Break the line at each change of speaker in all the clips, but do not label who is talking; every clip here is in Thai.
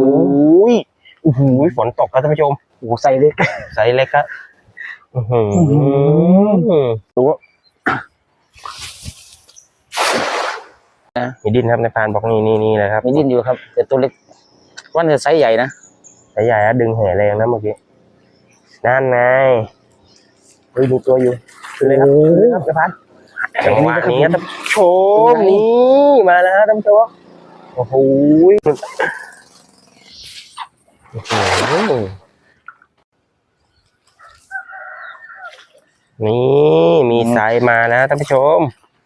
อ้ยโอ้โหฝนตกครับท่านผู้ชม
โอ้โหใส่เล็ก
ไซส์เล็กครับอื้อหือ
ตัว
มีดินครับในพานบอกนี่นี่นี่เลยครับ
มีดิ้นอยู่ครับ แต่ตัวเล็กว่าจะไซส์ใหญ่นะ
สายใหญ่อะดึงแห่แรงนะเมื่อกี้นั่นไงเฮ้ยดูตัวอยู่ขึ้นเลยครับขึ้นเลยครับในพานจังหวะนี้ครับท่านผู้ชมนี่มาแล้วครับท่านผู้ชมโอ้โห อื้อหือนี่มีไซส์มาแล้วท่านผู้ชม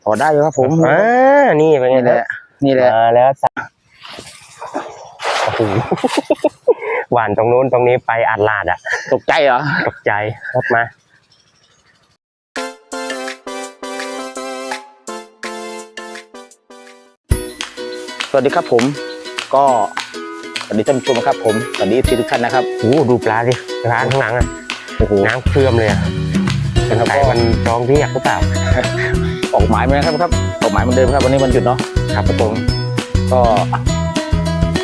พอได้อยู่ครับผม
อ่านี่เป็นไง
นี่แห
นะ
ละนี่แหละ
มาแล้วจ้ะโอ้โหหวานตรงนู้นตรงนี้ไปอัดลาดอะ
ตกใจเหรอ
ตกใจครับมา
สวัสดีครับผมก็ สวัสดีท่านผู้ชมครับผมสวัสดีทุกท่านนะครับ
โอ้โหดูปลาสิปลาข้างหลังอะ
โอ้โห
น้ำเคลื่อมเลยอะเป็นไก่มันจองที่อยากหรือเปล่า
ออกหมายไหมครับครับออกหมายเหมือนเดิมครับวันนี้วันหยุดเนาะ
ครับผม
ก็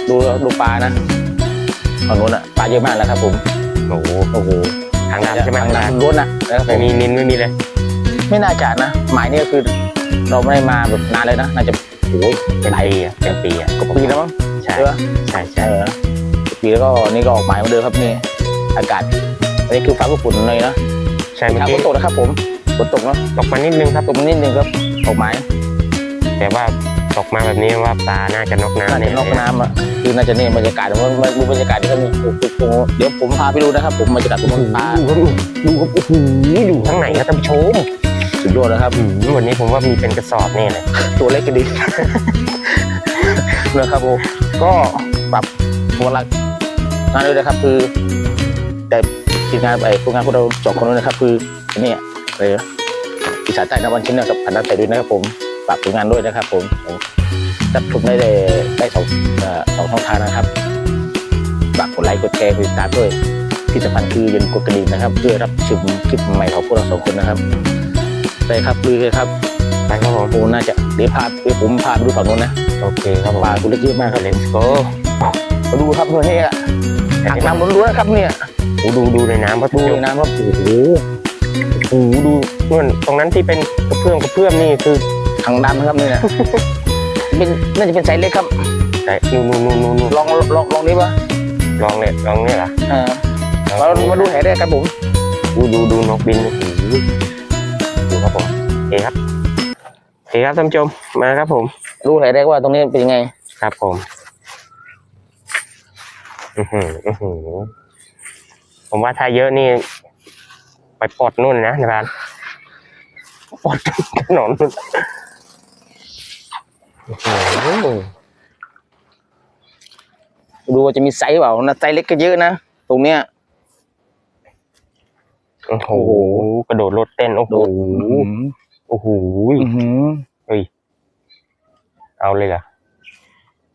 ดูดูปลานะฝั่งนู้นอะปลาเยอะมากแล้วครับ ผม
โอ้โห
โอ้โห
ทางน้ำใช่ไหม
ทาง
ทางน้
น้ำล้วนนะนะครับผ
ไม่
ม
มีนินไม่มีเลย
ไม่น่าจะนะหมายนี่ก็คือเราไม่ได้มาแบบนานเลยนะ น่าจะโอ้ย
เป็นปีอะเป็นปีอะ
กว่าปีแล้วมั้ง
ใช่
ใช่ปะ
ใช่
ใช่เหรอปีแล้วก็นี่ก็ออกหมายเหมือนเดิมครับนี่อากาศอันนี้คือฟ้าฝุ่นเลยนะ
ใช่เมื่อ
ทาง
กี้
ฝนตกนะครับผมฝนตกเนาะ
ตกมานิดนึงครับ
ตกมานิดนึงครับออกหมาย
แต่ว่าตกมาแบบนี้ว่าปลาน่าจะนอกน้ำ
น่า
เนี่ย
นอกน้ำอะคือน่าจะนี่บรรยากาศผมว่าดูบรรยากาศที่เขามีโอ้โหเดี๋ยวผมพาไปดูนะครับ ผมบรรยากาศตรงนู้นปลา
ดูครับดูครับโอ้โหอยู่ข้างไหนครับท่านผู้ชม
สุดยอดนะครับ
อืมวันนี้ผมว่ามีเป็นกระสอบแน่เลย
ตัวเล็กก็ดี นะครับผมก็ปรับตัวหลักงานเลยนะครับ คือแต่ทีมงานไอ้พวกงานพวกเราสองคนนู้นนะครับ คืออันนี่เลยอีสานใต้นวันชิ้นนะครับผ่านน้ำใส่ด้วยนะครับ ผมฝากผลงานด้วยนะครับ ผมรับชมได้ได้ได้สองเอ่อสองช่องทางนะครับฝากกดไลค์กดแชร์กดติดตามด้วยที่สำคัญคืออย่าลืมกดกระดิ่งนะครับ เพื่อรับชมคลิปใหม่ของพวกเราสองคนนะครับไปครับลุยเลยครับ
ไปครับผม
โอ้น่าจะเดี๋ยวพาเดี๋ยวผมพาไปดูฝั่งนู้นนะ
โอเคครับผม
ปลาตัวเล็กเยอะมากครับ
let's go
มาดูครับตัวนี้อะอ่างน้ำล้วนๆนะครับเนี่ย
โอ้ดูดูในน้ำครับ
ดู
ดู
ในน้ำครับโอ้โห
โอ้โหดูนู่นตรงนั้นที่เป็นกระเพื่อมกระเพื่อมนี่คือ
ทางดำนะครับเนี่ยเป็นน่าจะเป็นไซส์เล็กครับ
ไหนนู่นนู่นนู่นนู่นนู่น
ลองลองลองนี้ปะ
ลองเนี่ยลองเนี่ยเหรอ
เออมามาดูแหได้ครับผม
ดูดูดูนกบินโอ้โหดูครับผมโอเคครับโอเคครับท่านผู้ชมมาครับผม
ดูแหได้ว่าตรงนี้เป็นยังไง
ครับผมอือหืออือหือผมว่าถ้าเยอะนี่ ไปปลดนู่นนะในบ้านปลดถนนนู่นอื้อหือ
ดูว่าจะมีไซส์เปล่านะไซส์เล็กก็เยอะนะตรงเนี้ย
โอ้โหกระโดดรถเต้นโอ้โหโอ้โห
อื้อหือ
เอาเลยเหรอ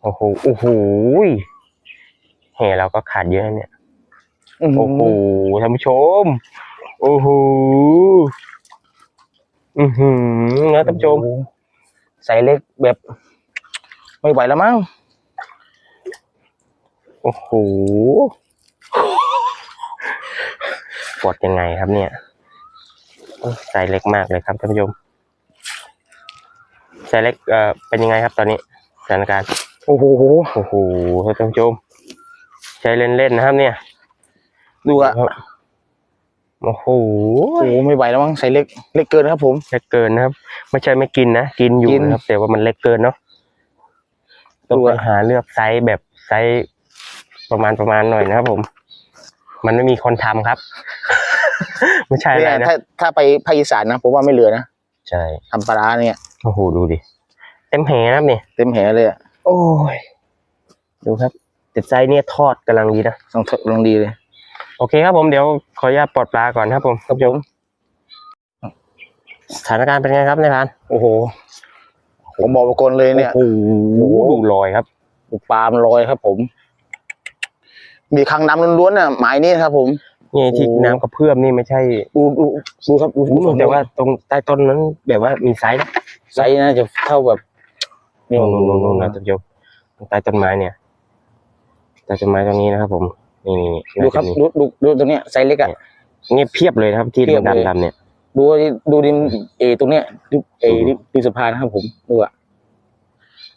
โอ้โหโอ้โหแห่เราก็ขาดเยอะนะเนี่ย
อื้อหื
โอ้โหท่านผู้ชม โอ้โหอือหือนะท่านผู้ชม
ไซส์เล็กแบบ ไม่ไหวแล้วมั้ง
โอ้โหปวดยังไงครับเนี่ยโอ้ไซส์เล็กมากเลยครับท่านผู้ชม ไซส์เล็กเอ่อเป็นยังไงครับตอนนี้สถานการณ์
โอ้โห
โอ้โหท่านผู้ชมใช้เล่นๆนะครับ เนี่ย
ดูอะ
ครับโอ้โห
โอ้โหไม่ไหวแล้วมั้งไซส์เล็กเล็กเกินนะครับ ผม
เล็กเกินนะครับ ไม่ใช่ไม่กินนะกินอยู่
กิน
นะครับแต่ว่ามันเล็กเกินเนาะต้อง
ดู
ไป
อะ
หาเลือกไซส์แบบไซส์ประมาณประมาณหน่อยนะครับผม มันไม่มีคนทำครับ ไม่ใช่อะไร
เนี่ย
นะ
ถ้าถ้าไปภาคอีสานนะผมว่าไม่เหลือนะ
ใช่
ทำปลาร้าเนี่ย
โอ้โหดูดิเต็มแหนะครับเนี่ย
เต็มแหเลยอะ
โอ้ยดูครับแต่ไซส์เนี่ยทอดกำลังดีนะ
ลองทดลองดีเลย
โอเคครับผมเดี๋ยวขออนุญาตปลดปลาก่อนครับผมท่านผู้ชมสถานการณ์เป็นไงครับนายพราน
โอ้โหผมบอกประกนเลยเนี่ย
โอ้โหดูรอยครับ
ปลามันลอยครับ ผม มีครั้งน้ำล้วนๆน่ะหมายนี้ครับ ผม
นี่ที่
โอ้
น้ำกระเพื่อมนี่ไม่ใช่
ดูดูดูครับดู
อู้แต่ว่าตรงใต้ต้นนั้นแบบว่ามีไซส์นะ
ไซส์น่าจะเท่าแบบ
นู่นนู่นนู่นนะท่านผู้ชมตรงใต้ต้นไม้เนี่ยแต่ต้นไม้ตรงนี้นะครับ ผม นี่นี่
ดูครับ
น่าจะมี
ดูดูดูตรงเนี้ยไซส์เล็กอะ
เงียบเพียบเลยนะครับที่
เพียบเลย
ดำดำๆเนี่ย
ดูดูดินเอตรงเนี้ยดูเอริมสะพานนะครับ ผมดูอะ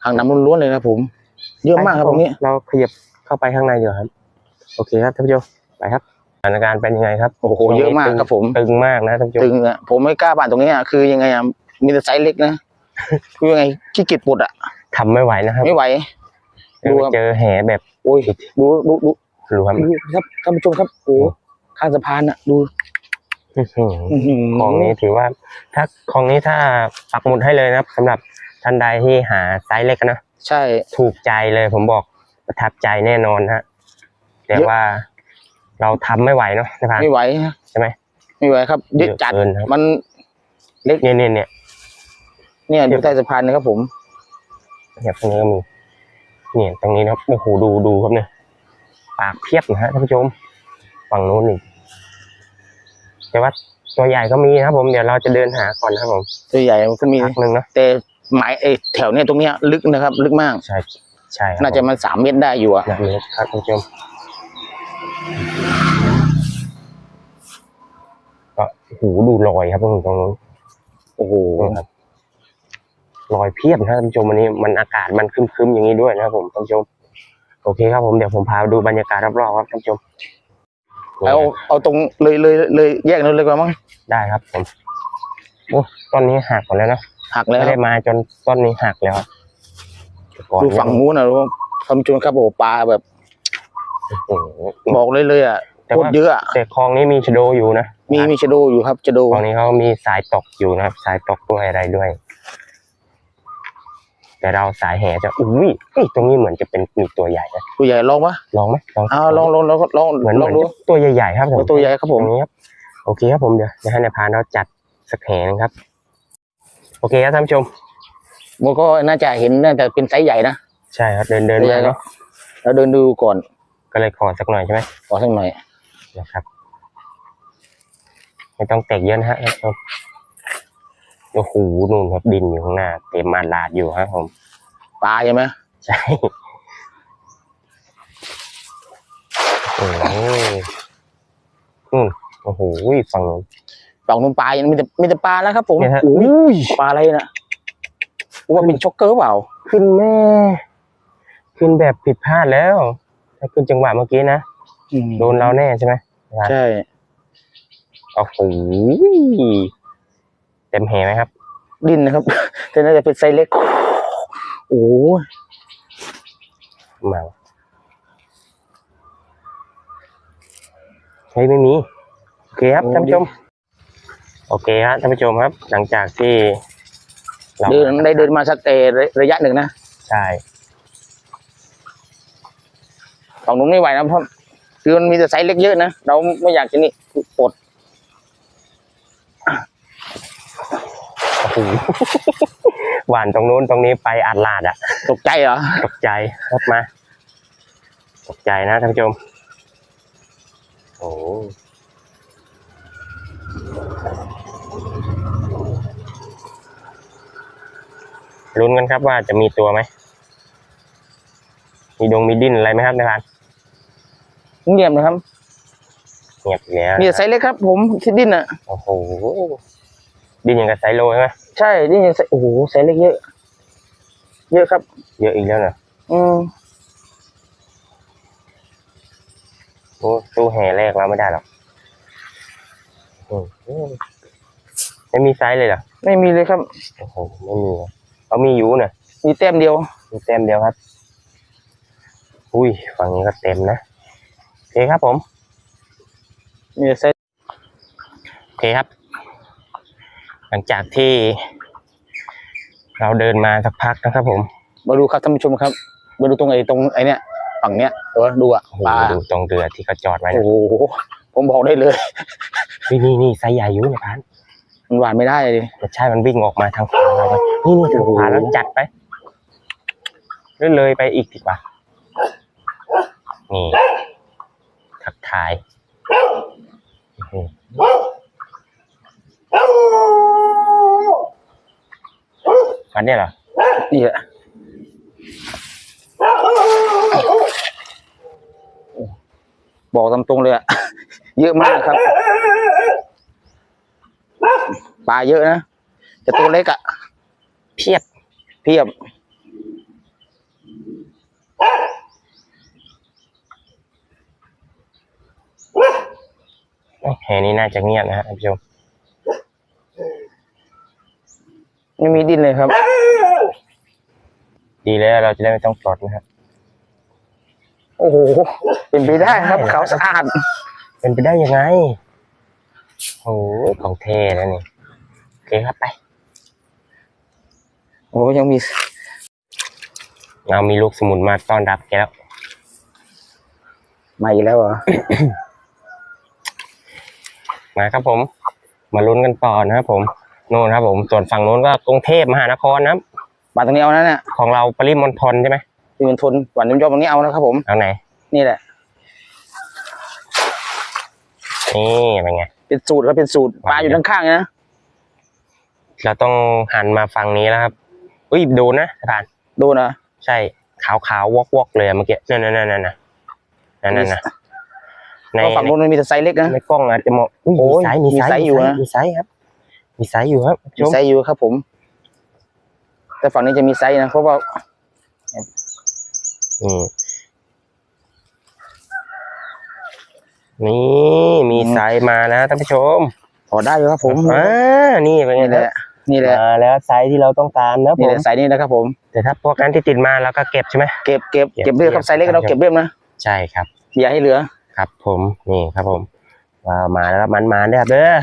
หางน้ำล้วนๆเลยนะครับผม เยอะมากครับตรงนี้
เราขยับเข้าไปข้างในเดี๋ยวครับ โอเคครับท่านผู้ชมไปครับสถานการณ์เป็นยังไงครับ
โอ้โหเยอะมากครับผม
ตึงมากนะท่านผู้ชม
ตึงอะผมไม่กล้าบานตรงนี้อะคือยังไงอะมีแต่ไซส์เล็กนะ คือยังไงขี้เกียจปลดอะ
ทำไม่ไหวนะครับ
ไม่ไหวดู
ดู
ครับ
เจอแหแบบ
โอ้ยดูดูดู
รวม
ดูครับท่านผู้ชมครับโอ้โหข้างสะพานอะ ดู
อื้อหือ
อื้อหื
ของนี้ถือว่า ถ้าของนี้ถ้าปักหมุดให้เลยนะครับสำหรับท่านใดที่หาไซส์เล็กนะ
ใช่
ถูกใจเลยผมบอกประทับใจแน่นอนฮะแต่
เยอะ
ว่าเราทำไม่ไหวเนาะนะครับ
ไม่ไหวนะ
ใช่ไหม
ไม่ไหวครับเยอะจัด
เกินครับ
มันเล็ก
เนี่ยเนี่ยเนี่ย
เนี่ยดูใต้สะพานนะครับผม
เนี่ยตรงนี้ก็มีเนี่ยตรงนี้นะครับโอ้โหดูดูครับเนี่ยปากเพียบนะฮะท่านผู้ชมฝั่งนู้นอีกแต่ว่าตัวใหญ่ก็มีนะครับผมเดี๋ยวเราจะเดินหาก่อนนะครับผม
ตัวใหญ่มันก็มี
พักหนึ่งเนาะ
แต่หมายไอ้แถวเนี้ยตรงเนี้ยลึกนะครับ ลึกมาก
ใช่ใช่ครับ
น่าจะมันสามเมตรได้อยู่อะ
แบบนี้ครับท่านผู้ชมก็โอ้โหดูรอยครับตรงตรงนู้น
โอ้โห
ครับ รอยเพียบนะครับท่านผู้ชมวันนี้มันอากาศมันครึมๆอย่างนี้ด้วยนะครับผมท่านผู้ชม โอเคครับผมเดี๋ยวผมพาดูบรรยากาศรอบๆครับท่านผู้ชม
เอาเอาตรงเลยเลยเลยแยกนั้นเลยกว่ามั้ง
ได้ครับผมโอ้ต้นนี้หักหมดแล้วนะ
หักแล้ว
ไม่ได้มาจนต้นนี้หักแล้วครับก่อน
ดูฝั่งนู้นนะท่านผู้ชมครับโอ้โหปลาแบบ
โอ้โห
บอกเลยเลยอะ
แต่
โค
ว่า
ตรเยอะอะ
แต่คลองนี้มีชะโดอยู่นะ
มีมีชะโดอยู่ครับชะโด
คลองนี้เขามีสายตกอยู่นะครับ สายตกด้วยอะไรด้วย แต่เราสายแห่จะอุ้ยเอ้ยตรงนี้เหมือนจะเป็นมีตัวใหญ่นะ
ตัวใหญ่ลองปะ
ลองไหมลอง
เอาลองลองลองลอง
เหมือน
ล
เห
อ
มื
ง
อน
ดู
ตัวใหญ่ๆครับผม
ตัวใหญ่ครับผม
ตรงนี้ครับโอเคครับผมเดี๋ยวเดี๋ยวให้นายพรานเราจัดสักแห่หนึงครับ โอเคครับท่านผู้ชม
มันก็น่าจะเห็นน่าจะเป็นไซส์ใหญ่นะ
ใช่ครับเดินเดิน
ใหญ่
มา
เนาะ
เนาะ
เราเดินดูก่อน
ก็เลยขอสักหน่อยใช่ไหม
ขอสักหน่อย
นะครับไม่ต้องแตกเยอะนะฮะท่านผู้ชม โอ้โหนู่นครับดินอยู่ข้างหน้า เต็มมาลาดอยู่ครับผม
ปลาใช่ไหม
ใช่โอ้โหนู่นโอ้โหฝั่งนู้น
ฝั่งนู้นปลายังมีแต่มีแต่ปลาแล้วครับผม
เนี่ยฮะ
อุ้ยปลาอะไรนะว่าเป็นช็อกเกอร์เปล่า
ขึ้นแม่ ขึ้นแบบผิดพลาดแล้ว ถ้าขึ้นจังหวะเมื่อกี้นะ โดนเราแน่ใช่ไหม
ใช่
โอ้โห เต็มแหไหมครับ
ดินนะครับแต่น่าจะเป็นไซส์เล็ก โอ้ย
มาเฮ้ยไม่มี โอเคครับท่านผู้ชม โอเคครับท่านผู้ชมครับ หลังจากที่รา
เดินได้เดินมาสักเออระยะหนึ่งนะ
ใช่
ฝั่งนู้นไม่ไหวนะเพราะคือมันมีแต่ไซส์เล็กเยอะนะ เราไม่อยากจะนี่อด
โอ้โหหวานตรงนู้นตรงนี้ไปอัดลาดอะ
ตกใจเหรอ
ตกใจครับมา ตกใจนะท่านผู้ชม โอ้ลุ้นกันครับว่าจะมีตัวไหม มีดงมีดิ้นอะไรไหมครับในร้าน
เงียบนะครับ
เงียบอีกแล้ว
มีแต่ไซส์เล็กครับ ผมที่ดินอะ
โอ้โห ดิ้นอย่างกับไซโลใช่ไหม
ใช่ดินยังไซส์โอ้โหไซส์เล็กเยอะ เยอะครับ
เยอะอีกแล้วนะ
อืม
โอ้สู้แห่แรกเราไม่ได้หรอกอืมไม่มีไซส์เลยเหรอ
ไม่มีเลยครับ
โอ้โหไม่มีอะเขามีอยู่น่ะ
มีแต้มเดียว
มีเต็มเดียวครับ อุ้ยฝั่งนี้ก็เต็มนะโอเคครับผม
มีแต่ไซส์
โอเคครับ หลังจากที่ เราเดินมาสักพักนะครับผม
มาดูครับท่านผู้ชมครับ มาดูตรงไอ้ตรงไอ้เนี้ยฝั่งเนี้ยเออดูอะ
โอ้โห
ปลา
ดูตรงเรือที่เขาจอดไว้
โอ้
นะ
โหผมบอกได้เลย
นี่นี่นี่ไซส์ใหญ่อยู่เนี่ยพัน
มันหวานไม่ได้เลย
ไม่ใช่มันวิ่งออกมาทางขวาเราไปนี่นี่ทางขวา
โอ้โห
แล้วจัดไปเรื่อยเลยไปอีกดีกว่า นี่ทักทายอื้อหือ อันนี้เหรอ
นี่แหละบอกตามตรงเลยอะเยอะมากครับปลาเยอะนะแต่ตัวเล็กอะ
เพียบ
เพียบ
แหนี้น่าจะเงียบนะฮะท่านผู้ชม
ไม่มีดินเลยครับ
ดีแล้วเราจะได้ไม่ต้องปลดนะครับ
โอ้โห เป็นไปได้ครับเขาวสะอาด
เป็นไปได้ยังไง โอ้ยของเท่แล้วนี่โอเคครับไป
โอ้ยังมี
เรามีลูกสมุนมาต้อนรับแกแล้ว
มาอีกแล้วเหรอ
มาครับผม มาลุ้นกันต่อนะครับผม โน่นครับ ผม ส่วนฝั่งโน้นก็กรุงเทพมหานครนะครับ
ปลาตรงนี้เอานะเนี่ย
ของเราปริมณฑลใช่ไหม
ที่มันทนหวานยอมๆตรงนี้เอานะครับผม
เอาไหน
นี่แหละ
นี่เป็นไง
เป็นสูตรครับเป็นสูตรปลาอยู่ข้างๆนะ
เราต้องหันมาฝั่งนี้แล้วครับอุ้ยดูนะสะพาน
ดูนะ
ใช่ขาวขาววอกวอกๆเลยอะเมื่อกี้นั่นนั่นนั่นนั่นนะนั่นนั่นนะใน
เพราะฝั่งนู้นมันมีแต่ไซส์เล็กนะ
ในกล้องอาจจะมองอุ้ย
โอ้
มี
ย
ไซส์มี
มี
ไซ
ไซส์
ส์
อยู่นะ
มีไซส์ครับ มีไซส์อยู่ครับ
มี
ชม
ไซส์อยู่ครับ ผม แต่ฝั่งนี้จะมีไซส์นะเพราะว่า
อืมนี่มีไซส์มานะท่านผู้ชม
พอได้อยู่ครับผม
อ่านี่เป็นไง
นี่แห
นะ
ละนี่แหละ
มาแล้วไซส์ที่เราต้องการนะผ
นี่แห
ม
ละไซส์นี้นะครับผม
แต่ถ้าพวกนั้นที่ติดมาเราก็เก็บใช่ไหม
เก็บเก็บ
เก็บ
เก็บเรียบครับไซส์เล็กเราเก็บเรียบนะ
ใช่ครับ
อย่าให้เหลือ
ครับ ผมนี่ครับผมว้าวมาแล้วครับมันมาเนี่ยครับเด้อ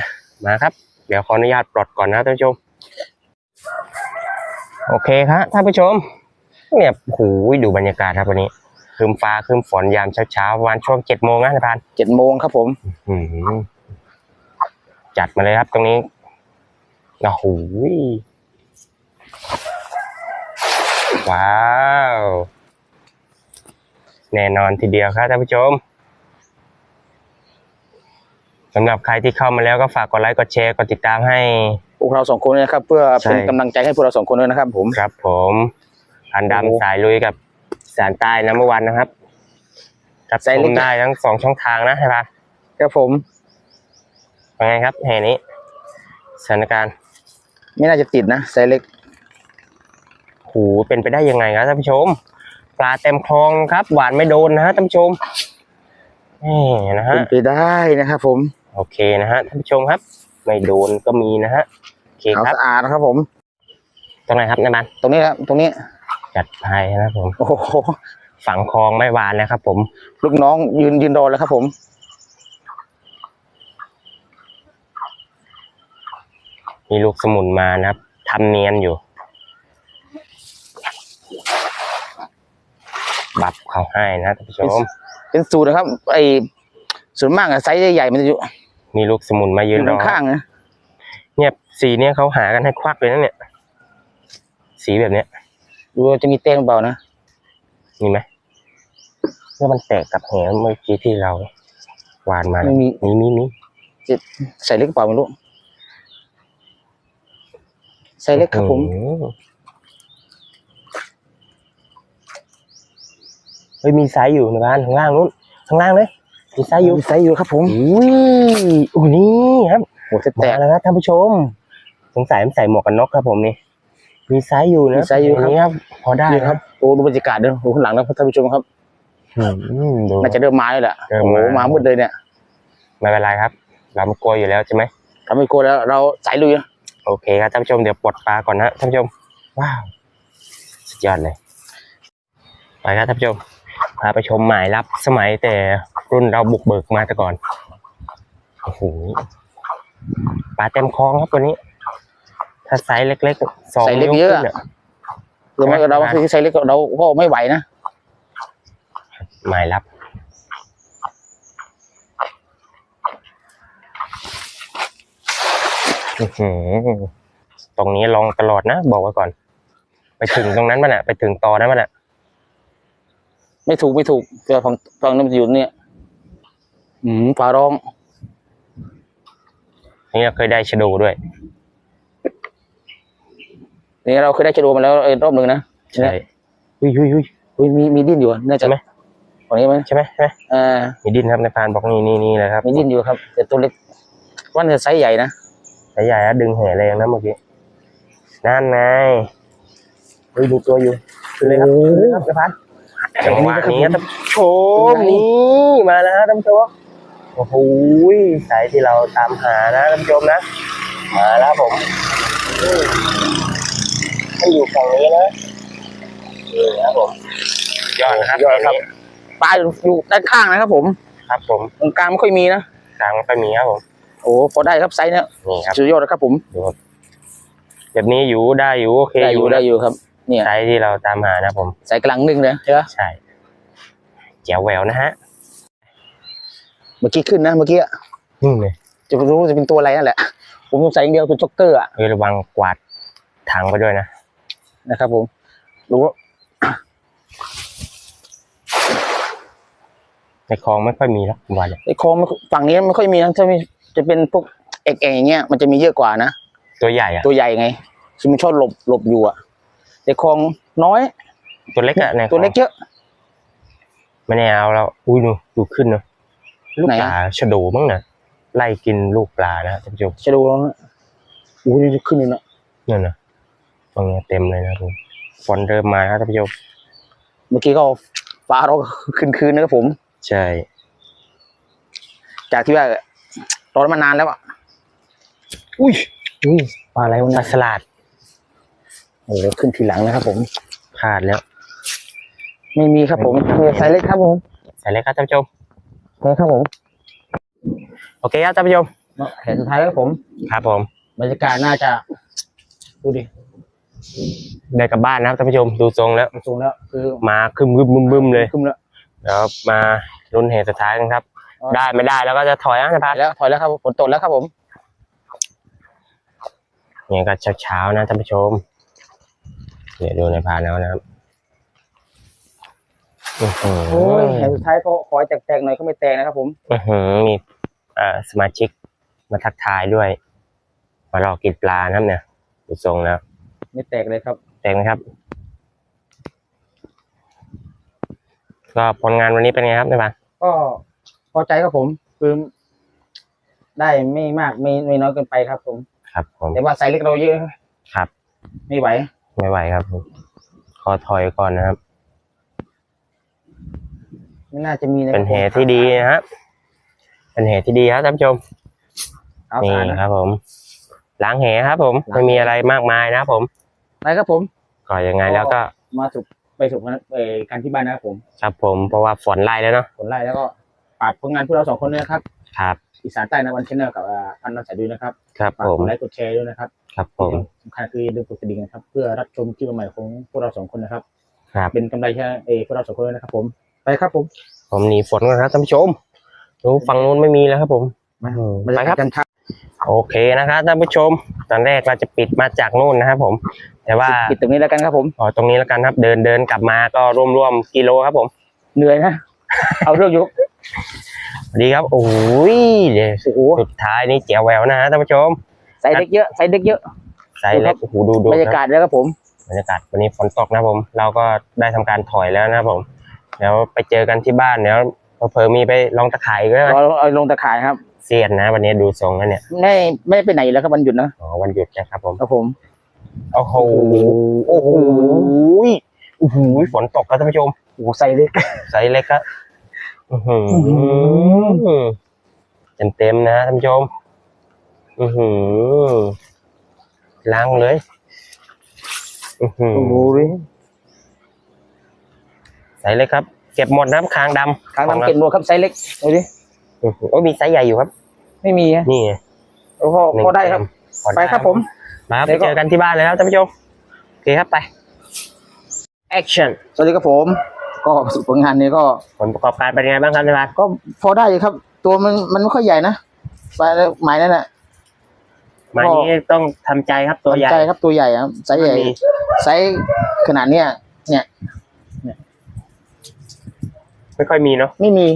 มาครับ เดี๋ยวขออนุญาตปลดก่อนนะท่านผู้ชม โอเคครับท่านผู้ชม เนี่ยโอ้โหดูบรรยากาศครับวันนี้คืมฟ้าคืมฝนยามเช้าๆประมาณช่วงเจ็ดโมงนะท่านประธาน
เจ็ดโมงครับผม
อืมจัดมาเลยครับตรงนี้โอ้โหว้าว แน่นอนทีเดียวครับท่านผู้ชม สำหรับใครที่เข้ามาแล้วก็ฝากกดไลค์กดแชร์กดติดตามให้
พวกเราสองคนนะครับ เพื่อ
ใช่
เป็นกำลังใจให้พวกเราสองคนด้วยนะครับ ผม
ครับ ผมพัน
โอ้โห
ดำสายลุยกับสารใต้น้ำเมื่อวันนะครับกับ
สาย
ช
เล็ก
มได้ทั้งสองช่องทางนะใช่ปะ
ครับผม
เป็นไงครับแห่นี้สถานการณ์
ไม่น่าจะติดนะไซส์เล็ก
โหเป็นไปได้ยังไงครับท่านผู้ชม ปลาเต็มคลองครับ หวานไม่โดนนะฮะท่านผู้ชมนี่นะฮะ
เป็นไปได้นะครับผม
โอเคนะฮะท่านผู้ชมครับ ไม่โดนก็มีนะฮะโอเค
ขาว
ครับ
สะอาดนะครับผม
ตรงไหนครับนายบัน
ตรงนี้ครับตรงนี้
จัดไปนะครับผม
โอ้โห
ฝั่งคลองไม่หวานนะครับผม
ลูกน้องยืนยืนรอแล้วครับผม
มีลูกสมุนมานะครับทำเนียนอยู่ บับเขาให้นะท่านผู้ชม
เป็นสูตรนะครับ ไอส่วนมากอะไซส์ใหญ่ๆมันจะอยู่
มีลูกสมุนมา
อ
ยืน
ยู่
รอ
ข้างๆนะ
เนี่ยสีเนี้ยเขาหากันให้ควักเลยนะเนี่ย สีแบบเนี้ย
ดูว่าจะมีเต้นเปล่านะ
มีไหมเมื่อมันแตกกับแหเมื่อกี้ที่เราหวานมา
ไม่มี
มีมีมี
ใส่เล็กเปล่าไม่รู้ใส่เล็กครับผม
อืเฮ้ยมีไซส์อยู่ในบ้านข้างล่างนู้นข้างล่างเลย มีไซส์อยู่
มีไซส์อยู่ครับผม
อุ้ยอุ้ยนี่ครับ
โอ้แต
มากแล้วครับท่านผู้ชม สงสัยมันใส่หมวกกันน็อกครับผมนี่มีไซส์อยู่นะ
มีไซส์อยู่ครับ
นนี้ครับ พอได้
นี่ครับโอ้ดูบรรยากาศด้วยโอ้ข้างหลังนะท่านผู้ชมครับ
อืมดู
น่าจะเริ่มมาแล้วแหละ
เริ่ม
โอ้
มา
โหมามืดเลยเนี่ย
ไม่เป็นไรครับ เราไม่กลัวอยู่แล้วใช่ไหม
ทำให้โกลัวแล้วเราสายลุยนะ
โอเคครับท่านผู้ชมเดี๋ยวปลดปลาก่อนนะท่านผู้ชมว้าวสุดยอดเลยไปครับท่านผู้ชม พาไปชมหมายรับสมัยแต่รุ่นเราบุกเบิกมาแต่ก่อนโอ้โหปลาเต็มคลองครับตัวนี้ ถ้าไซส์เล็กๆสอง
ไซส์เล็ก
นิ้ว
เยอะ
ขึ้น
อะหรือไม่เราคือไซส์เล็กเราก็ไม่ไหวนะ
หมายรับอื้อหือตรงนี้ลองตลอดนะ บอกไว้ก่อน ไปถึงตรงนั้นมันอะไปถึงต่อนั้นมันอะ
ไม่ถูกไม่ถูกเดี๋ยวฟังฟังน้ำจะอยู่เนี่ย อืมฟ้าร้อง
นี่เราเคยได้ชะโดูด้วย
นี่เราเคยได้จะดูมาแล้วเออรอบหนึ่งนะ
ใช่อุ้ยอุ้ยอุ้ย
อุ้ยมีมีดิ้นอยู่อะน่าจะ
ใช่ไหม
ตรงนี้ไหม
ใช่ไหมใช่ไหม
เออ
มีดินครับในพานบอกนี่นี่นี่เลยครับ
มีดินอยู่ครับแต่ตัวเล็กวันจะไซส์ใหญ่นะ
สายใหญ่อะดึงแห่แรงนะเมื่อกี้นั่นไงเฮ้ยดูตัวอยู่ขึ้นเลยครับขึ้นเลยครับในพาน จังหวะนี้ท่านผู้ชมนี่มาแล้วท่านผู้ชมโอ้โหสายที่เราตามหานะท่านผู้ชมนะ มาแล้วผมมันอยู่ฝั่งนี้นะนี่นะครับผมยอดนะครับ
ยอดครับปลาอยู่อยู่ด้านข้างนะครับ ผม
ครับ ผม
ตรงกลางไม่ค่อยมีนะ
กลางไม่ค่อยมีครับผม
โอ้พอได้ครับไซส์เนี้ย
นี่ครับ
สุดยอดนะครับผม
ดูครับแบบนี้อยู่ได้อยู่โอเค
ได้
อ
อยู่
ยู่
ได้อยู่ครับ เนี่ย
สายที่เราตามหานะผม
ไซส์กลางหนึ่งเลยใช่ไหม
ใช่แจ๋วแหววนะฮะ
เมื่อกี้ขึ้นนะเมื่อกี้อะ
นี่เลย
จะรู้ว่าจะเป็นตัวอะไรนั่นแหละ ผมสงสัยอย่างเดียวเป็นจ็อกเกอร์อะ
เออระวังกวาดถังไปด้วยนะ
นะครับผมรู้ว่า
ในคลองไม่ค่อยมีแล้วผมว่าเนี่ย
ไอ้คลองไม่ฝั่งนี้ไม่ค่อยมีนะถ้ามีจะเป็นพวกเอกเอกอย่างเงี้ยมันจะมีเยอะกว่านะ
ตัวใหญ่อะ
ตัวใหญ่ไงซึ่งมันชอบหลบหลบอยู่อะ แต่คลองน้อย
ตัวเล็กอะในคลอง
ตัวเล็กเยอะ
ไม่แน่เอาแล้วอุ้ยดูดูขึ้นเนาะลูก
ไหน
ป
อะ
ลาชะโดมั้งนะไล่กินลูกปลานะท่านผู้ชม
จะดูแล้วนะอู้ยนี่ขึ้นเลยนะ
นั่นนะตรงนี้เต็มเลยนะครับผมฝนเริ่มมาครับท่านผู้ชม
เมื่อกี้ก็ฟ้าเราก็คืนคืนนะครับผม
ใช่
จากที่ว่ารอมานานแล้วอะ
อุ้ยอุ้ย
ปลาอะไรวะ
ปลา
เนี่ย
สลัด
โอ้โหขึ้นทีหลังนะครับ ผม
พลาดแล้ว
ไม่มีครับผมมีไซส์เล็กครับผม
ใส่เลยครับท่านผู้ชม
นี่ครับผม
โอเคครับท่านผู้ชม
เห็นสุดท้ายครับผม
ครับผม
บรรยากาศน่าจะ ดูดิ
ได้กลับบ้านนะครับท่านผู้ชมดูทรงแล้ว
สูงแล้ว คือ
มาคึมบึมบึมบึมเลย
ขึ้นแล้ว
แล้วมาลุ้นเหตุสุดท้ายกันครับ
อ๋อ
ได้ไม่ได้แล้วก็จะถอยนะสะ
ถ
พา
อนยแล้วถอยแล้วครับฝนตกแล้วครับผม
เนี่ยก็เช้าๆนะท่านผู้ชม เดี๋ยวดูในพานแล้วนะครับอื้อหือ
โอ้ยเห็นสุดท้ายก็ขอให้แตกๆหน่อยก็ไม่แตกนะครับผม
อื้อหือมีเอ่อสมาชิกมาทักทายด้วย มารอกินปลานะครับเนี่ยดูทรงแล้ว
ไม่แตกเลยครับ
แตกไหมครับ ก็ผลงานวันนี้เป็นไงครับในพาน
ก็พอใจครับผมคือได้ไม่มากไม่ไม่น้อยเกินไปครับผม
ครับผม
แต่ว่าไซส์เล็กเราเยอะ
ครับ
ไม่ไหว
ไม่ไหวครับผมขอถอยก่อนนะครับ
ไม่น่าจะมีนะ
เป็นเหตุที่ดีนะครับเป็นเหตุที่ดีครับท่านผู้ชม
เอา
นี่
สารนะ
ครับ ผมล้างแหครับ ผม
ล้างแห
ไม่มีอะไรมากมายนะครับผม
ไปครับผม
ก็ยังไงแล้วก็
มาสุกไปสุกเออการที่บ้านนะครับผม
ครับผมเพราะว่าฝนไล่แล้วเนาะ
ผลไล่แล้วก็ฝากผลงานพวกเราสองคนด้วยนะครับ
ครับ
อีสานใต้นะวันชแนลกับอ่าพันนันสายด้วยนะครับ
ครับ
ฝาก
ผ
ก
ม
ดไลค์กดแชร์ด้วยนะครับ
ครับผม
สำคัญคืออย่าลืมกดกระดิ่งนะครับ เพื่อรับชมคลิปใหม่ๆของพวกเราสองคนนะครับ
ครับ
เป็นกำไรแค่เออพวกเราสองคนด้วยนะครับ ผมไปครับผม
ผมหนีฝนก่อนครับท่านผู้ชมดูฝั่งนู้นไม่มีแล้วครับ ผม
มา
อืม
บรร
ไป
ยา
ค
กา
รั
ศ
บ
กันครับ
โอเคนะครับท่านผู้ชม ตอนแรกเราจะปิดมาจากนู่นนะครับผม แต่ว่า
ปิดตรงนี้แล้วกันครับผม
อ๋อตรงนี้แล้วกันครับ เดินเดินกลับมาก็รวมๆกิโลครับผม
เหนื่อยนะ เอาเรื่องอยู่
ดีครับ โอ้ยเดี๋ยว
โอ้โห
สุดท้ายนี่แจ๋วแหววนะฮะท่านผู้ชม
ใส่เล็กเยอะใส่เล็กเยอะ
ใส่เล็กโอ้โหดูดู
บรรยากาศแล้วครับผม
บรรยากาศวันนี้ฝนตกนะครับผม เราก็ได้ทำการถอยแล้วนะครับผมเดี๋ยวไปเจอกันที่บ้านเดี๋ยวเผลอๆมีไปลองตะข่ายอีก็
เราเอาลงตะข่ายครับ
เสียนนะ วันนี้ดูทรงแล้วเนี่ย
ไม่ไม่ได้ไปไหนแล้วครับวันหยุดนะ
อ๋อวันหยุดนะครับผม
ครับผม
โอ้โห
โอ้โห
โอ้โหฝนตกครับท่านผู้ชม
โอ้โหใส่เล็ก
ไซส์เล็กครับอื้อหื
หื
อ เต็มเต็มๆนะท่านผู้ชมอือหือล้างเลย อือหือ
โอ้โหดิ
ไซส์เล็กครับ เก็บหมดนะครับคางดำ
ครั้งน้ำเก็บรวครับไซส์เล็กดูดิ
อื้อหือโอ้ยมีไซส์ใหญ่อยู่ครับ
ไม่มีฮะ
นี่ไง
โอ้โหพอได้ครับ
พอ
ไปครับผม
มาครับ
เดี๋
ไป
ยวก็
เจอกันที่บ้านเลยครับท่านผู้ชม โอเคครับไป action
สวัสดีครับผม ก็สุดผลงานนี้ก็
ผลประกอบการเป็นยังไงบ้างครับท่านผู้ชม
ก็พอได้อยู่ครับ ตัวมันมันไม่ค่อยใหญ่นะไปแล้วหมายนั่นแหละ
มานี้ต้องทำใจครับตัวใหญ่
ใจครับตัวใหญ่ครับไซส์ใหญ่
มันมี
ไซส์ขนาดเนี้ยเนี่ย
ไม่ค่อยมีเนาะ
ไม่มี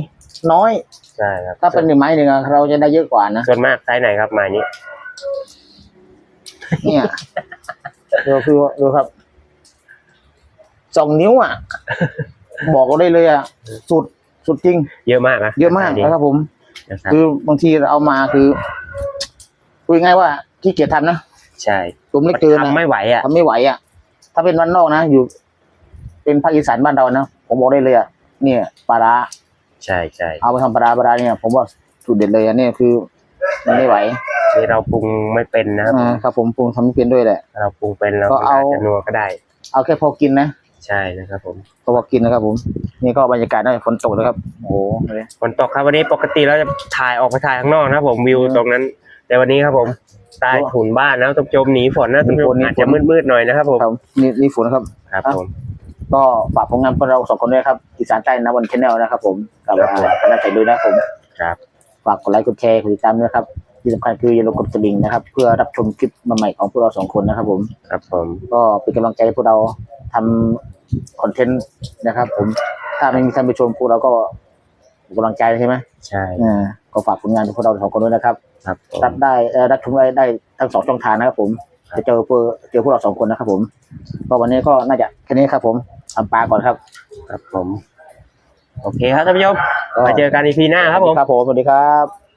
น้อย
ใช่ครับ
ถ้าเป็นหนึ่งไม้หนึ่งอะเราจะได้เยอะกว่านะ
ส่วนมากไซส์ไหนครับไมานี้
เนี่ยดูคือดูครับสองนิ้วอะ บอกเราได้เลยอะ สุดสุดจริง
เยอะมากนะ
เยอะมาก
ดี
นะครับผม
นะครับ
คือบางทีเราเอามาคือพูดง่ายๆว่าที่เกียจทำนะ
ใช่
ตัวเล็กเกินนะ
ทำไม่ไหวอะ
ทำไม่ไหวอะ ถ้าเป็นวันนอกนะอยู่ เป็นภาคอีสานบ้านเรานะผมบอกได้เลยอะเนี่ยปลาร้า
ใช่ใช่
เอาไปทำปลาร้าปลาร้าเนี่ย ผมว่าสุดเด็ดเลยอันนี้คือมันไม่ไหว
นี่เราปรุงไม่เป็นนะครับ
อ่าครับผมปรุงทำไม่เป็นด้วยแหละ
เราปรุงเป็นเรา
ก็
ก็
เอา
อาจจะนัวก็ได้
เอาแค่พอกินนะ
ใช่นะครับผม
พอพอกินนะครับผม นี่ก็บรรยากาศนะฝนตกนะครับ โอ้โหเลย
ฝนตกครับวันนี้ปกติเราจะถ่ายออกไปถ่ายข้างนอกนะครับผมวิวตรงนั้น แต่วันนี้ครับผมใต้ถุนบ้านนะต้องจมหนีฝนนะต้องจมอาจจะมืดๆหน่อยนะครับผม
ครับนี่นี่ฝนนะครับ
ครับผม
ก็ฝากผลงานพวกเราสองคนด้วยครับอีสานใต้นะวันชแนลนะครับผมกับ
ครับผม
คณะใจด้วยนะครับผม
ครับ
ฝากกดไลค์กดแชร์กดติดตามด้วยนะครับ ที่สำคัญคืออย่าลืมกดกระดิ่งนะครับ เพื่อรับชมคลิปใหม่ๆของพวกเราสองคนนะครับ ผม
ครับผม
ก็เป็นกำลังใจให้พวกเราทำคอนเทนต์นะครับ ผมถ้าไม่มีท่านผู้ชมพวกเราก็เป็นกำลังใจใช่ไหม
ใช่
อ่าก็ฝากผลงานของพวกเราสองคนด้วยนะครับ
ครับผม
รับได้เอ่อรับชมได้ได้ทั้งสองช่องทางนะครับ ผม
ครับ
จะเจอพวกเจอพวกเราสองคนนะครับ ผมก็วันนี้ก็น่าจะแค่นี้ครับ ผมทำปลาก่อนครับ
ครับผม โอเคครับท่านผู้ชม
ก็
มาเจอกันอีพีหน้าครับผม
ครับผมสวัสดีครับ